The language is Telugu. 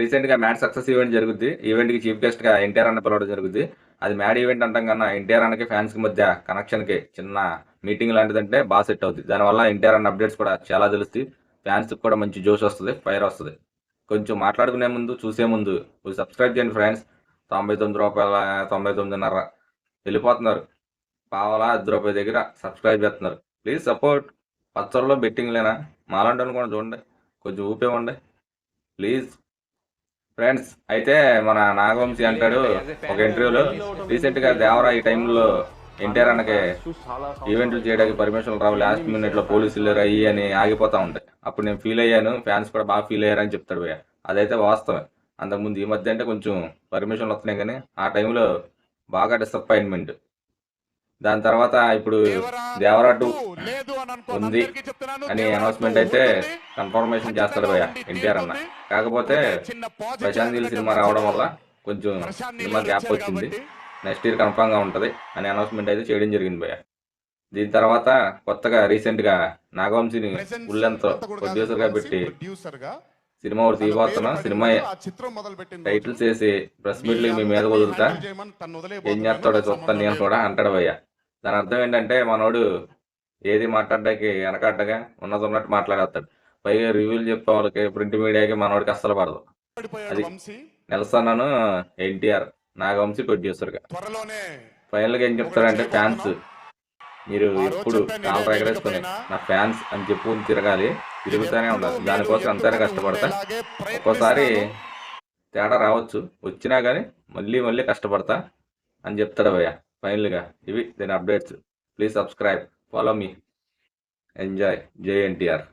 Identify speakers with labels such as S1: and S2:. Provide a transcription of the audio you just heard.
S1: రీసెంట్గా మ్యాడ్ సక్సెస్ ఈవెంట్ జరుగుద్ది. ఈవెంట్కి చీఫ్ గెస్ట్గా ఎన్టీఆర్ అన్న పిలవడం జరుగుద్ది. అది మ్యాడ్ ఈవెంట్ అంటాం కన్నా ఎన్టీఆర్ అన్నకి ఫ్యాన్స్కి మధ్య కనెక్షన్కి చిన్న మీటింగ్ లాంటిదంటే బాగా సెట్ అవుతుంది దానివల్ల ఎన్టీఆర్ అన్న అప్డేట్స్ కూడా చాలా తెలుస్తాయి. ఫ్యాన్స్ కూడా మంచి జోష్ వస్తుంది ఫైర్ వస్తుంది. కొంచెం మాట్లాడుకునే ముందు చూసే ముందు సబ్స్క్రైబ్ చేయండి ఫ్రెండ్స్ తొంభై తొమ్మిది రూపాయల తొంభై తొమ్మిదిన్నర వెళ్ళిపోతున్నారు. పావలా అర్ధ రూపాయల దగ్గర సబ్స్క్రైబ్ చేస్తున్నారు. ప్లీజ్ సపోర్ట్ పచ్చల్లో బెట్టింగ్ లేనా? మాలాంటి కూడా చూడండి. కొంచెం ఊపేవండి ప్లీజ్ ఫ్రెండ్స్ అయితే మన నాగవంశీ అంటాడు ఒక ఇంటర్వ్యూలో. రీసెంట్గా దేవరా ఈ టైంలో ఎన్టీఆర్ అన్నకి ఈవెంట్లు చేయడానికి పర్మిషన్ రావు లాస్ట్ మినిట్లో పోలీసులు అయ్యి అని ఆగిపోతా ఉంటాయి అప్పుడు నేను ఫీల్ అయ్యాను ఫ్యాన్స్ కూడా బాగా ఫీల్ అయ్యారని చెప్తాడు భయ్య. అదైతే వాస్తవం అంతకుముందు ఈ మధ్య అంటే కొంచెం పర్మిషన్లు వస్తున్నాయి కానీ ఆ టైంలో బాగా డిసప్పాయింట్మెంట్ దాని తర్వాత ఇప్పుడు దేవరా టూ ఉంది అని అనౌన్స్మెంట్ అయితే కన్ఫర్మేషన్ చేస్తాడు భయ్య ఎన్టీఆర్ అన్న. కాకపోతే ప్రశాంత్ నీల్ సినిమా రావడం వల్ల కొంచెం సినిమా గ్యాప్ వచ్చింది. నెక్స్ట్ ఇయర్ కన్ఫామ్గా ఉంటది అని అనౌన్స్మెంట్ అయితే చేయడం జరిగింది భయ్య. దీని తర్వాత కొత్తగా రీసెంట్గా నాగవంశీని ఉల్లెంతో ప్రొడ్యూసర్గా పెట్టి సినిమా ఒకటి తీయబోతున్నా. సినిమా టైటిల్స్ వేసి ప్రెస్ మీట్లు మీ మీద వదులుతా. ఏం చేస్తాడో చూస్తాను నేను కూడా అంటాడు భయ్య. దాని అర్థం ఏంటంటే మనోడు ఏది మాట్లాడడానికి వెనకడ్డగా ఉన్నది ఉన్నట్టు మాట్లాడేస్తాడు. పైగా రివ్యూలు చెప్పే వాళ్ళకి ప్రింట్ మీడియాకి మనోడికి అస్సలు పడదు. అది నెలసన్నాను ఎన్టీఆర్ నాగవంశీ ప్రొడ్యూసర్గా.
S2: త్వరలోనే
S1: ఫైనల్గా ఏం చెప్తారంటే ఫ్యాన్స్ మీరు ఎప్పుడు కాలు ఎగరేసుకుని నా ఫ్యాన్స్ అని చెప్పుకుని తిరగాలి. తిరుగుతూనే ఉండాలి. దానికోసం అంతనే కష్టపడతా. ఒక్కోసారి తేడా రావచ్చు. వచ్చినా కానీ మళ్ళీ మళ్ళీ కష్టపడతా అని చెప్తాడు భయ్య. ఫైనల్గా ఇవి దీని అప్డేట్స్ ప్లీజ్ సబ్స్క్రైబ్ ఫాలో మీ ఎంజాయ్ జేఎన్టీఆర్